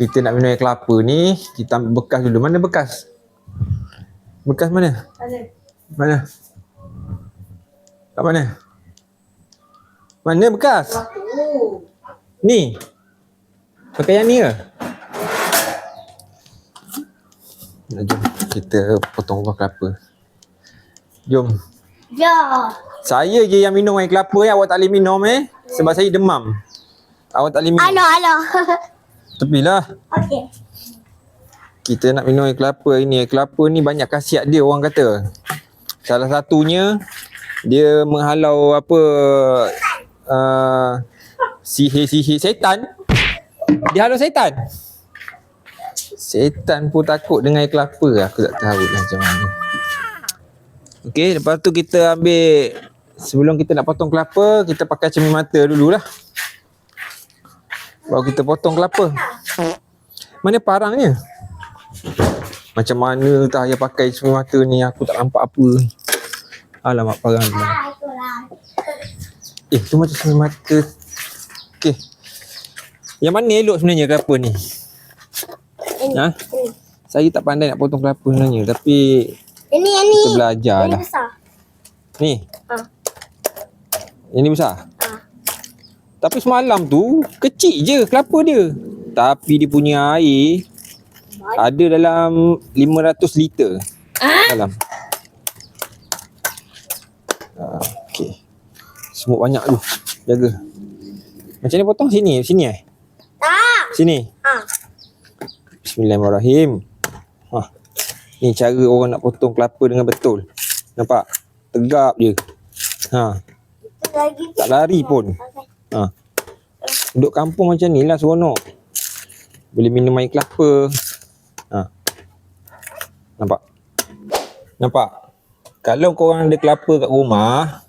kita nak minum air kelapa ni, kita ambil bekas dulu. Mana bekas? Bekas mana? Mana? Kat mana? Mana bekas? Ni. Pakai yang ni ke? Nah, Jom kita potong buah kelapa. Jom. Ya. Saya je yang minum air kelapa ya. Awak tak boleh minum eh. Sebab saya demam. Awak tak boleh minum. Alo, alo. Tepilah. Okey. Kita nak minum air kelapa ini. Air kelapa ni banyak khasiat dia orang kata. Salah satunya dia menghalau apa uh, sihir-sihir setan. Dia halau setan. Setan pun takut dengan air kelapa. Aku tak tahu lah macam mana. Okey, lepas tu kita ambil sebelum kita nak potong kelapa, kita pakai cermin mata dululah. Baru kita potong kelapa. Mana parangnya? Macam mana tak payah pakai cermin mata ni aku tak nampak apa. Alamak parang. Ah, itulah. Eh tu macam cermin mata. Okey. Yang mana elok sebenarnya kelapa ni? Ini. Ha? Ini. Saya tak pandai nak potong kelapa sebenarnya tapi Ini yang ni. kita belajar Ini lah. besar. Ni. Ha. Ini besar. Ha. Tapi semalam tu kecil je kelapa dia. Tapi dia punya air ada dalam 500 liter. Dalam. Ah, okey. Semut banyak tu. Jaga. Macam ni potong sini, sini eh. Tak. Sini. Ha. Bismillahirrahmanirrahim. Ha. Ni cara orang nak potong kelapa dengan betul. Nampak? Tegap je. Ha. Tak lari pun. Ha. Duduk kampung macam ni lah seronok. Boleh minum air kelapa. Ha. Nampak? Nampak? Kalau korang ada kelapa kat rumah,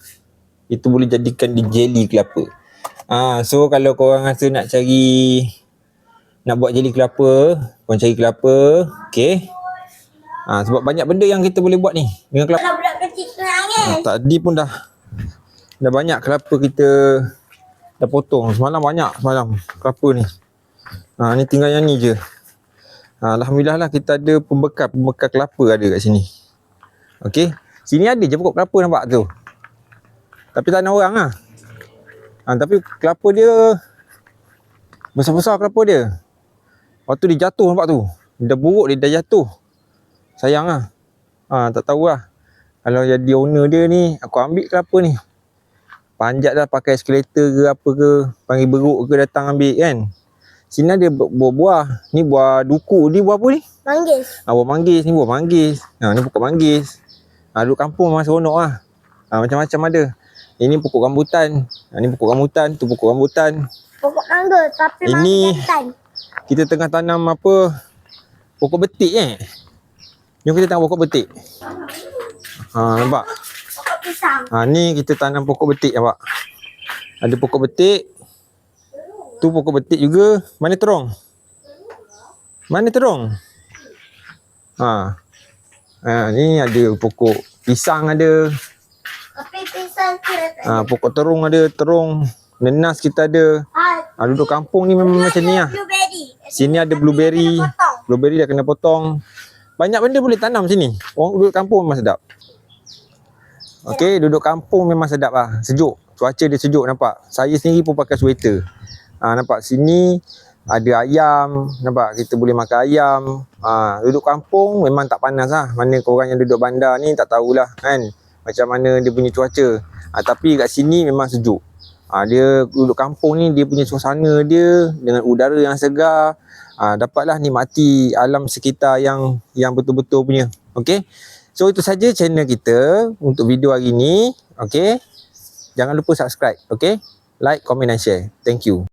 itu boleh jadikan di jelly kelapa. Ah, so kalau korang rasa nak cari nak buat jelly kelapa, korang cari kelapa, okey. Ah, sebab banyak benda yang kita boleh buat ni dengan kelapa. Nangis. Ah, tadi pun dah dah banyak kelapa kita dah potong. Semalam banyak semalam kelapa ni. Ha, ni tinggal yang ni je. Ha, Alhamdulillah lah kita ada pembekal, pembekal kelapa ada kat sini. Okey. Sini ada je pokok kelapa nampak tu. Tapi tanah orang lah. Ha, tapi kelapa dia besar-besar kelapa dia. Waktu dia jatuh nampak tu. Dia buruk dia dah jatuh. Sayang lah. Ha, tak tahu lah. Kalau jadi owner dia ni, aku ambil kelapa ni. Panjat dah pakai eskalator ke apa ke. Panggil beruk ke datang ambil kan. Sini ada bu- buah-buah. Ni buah duku. Ni buah apa ni? Manggis. Ha, buah manggis. Ni buah manggis. Ha, ni pokok manggis. Ha, duduk kampung memang seronok lah. Ha, macam-macam ada. Ini pokok rambutan. Ha, ni pokok rambutan. Tu pokok rambutan. Pokok mangga. Tapi Ini- mangga jantan. Kita tengah tanam apa? Pokok betik eh. Jom kita tengok pokok betik. Ha, nampak? Pokok pisang. Ha ni kita tanam pokok betik nampak. Ada pokok betik. Tu pokok betik juga. Mana terong? Mana terong? Ha. Ha ni ada pokok pisang ada. Tapi pisang. Ha pokok terung ada, terung. Nenas kita ada. Ah, Ha duduk kampung ni memang macam ni lah. Sini ada blueberry. Blueberry dah kena potong. Banyak benda boleh tanam sini. Orang duduk kampung memang sedap. Okey, duduk kampung memang sedap lah. Sejuk. Cuaca dia sejuk nampak. Saya sendiri pun pakai sweater. Ha, nampak sini ada ayam. Nampak kita boleh makan ayam. Ha, duduk kampung memang tak panas lah. Mana korang yang duduk bandar ni tak tahulah kan. Macam mana dia punya cuaca. Ha, tapi kat sini memang sejuk. Ha, dia duduk kampung ni dia punya suasana dia dengan udara yang segar. Ha, dapatlah nikmati alam sekitar yang yang betul-betul punya. Okey. So itu saja channel kita untuk video hari ni. Okey. Jangan lupa subscribe. Okey. Like, comment dan share. Thank you.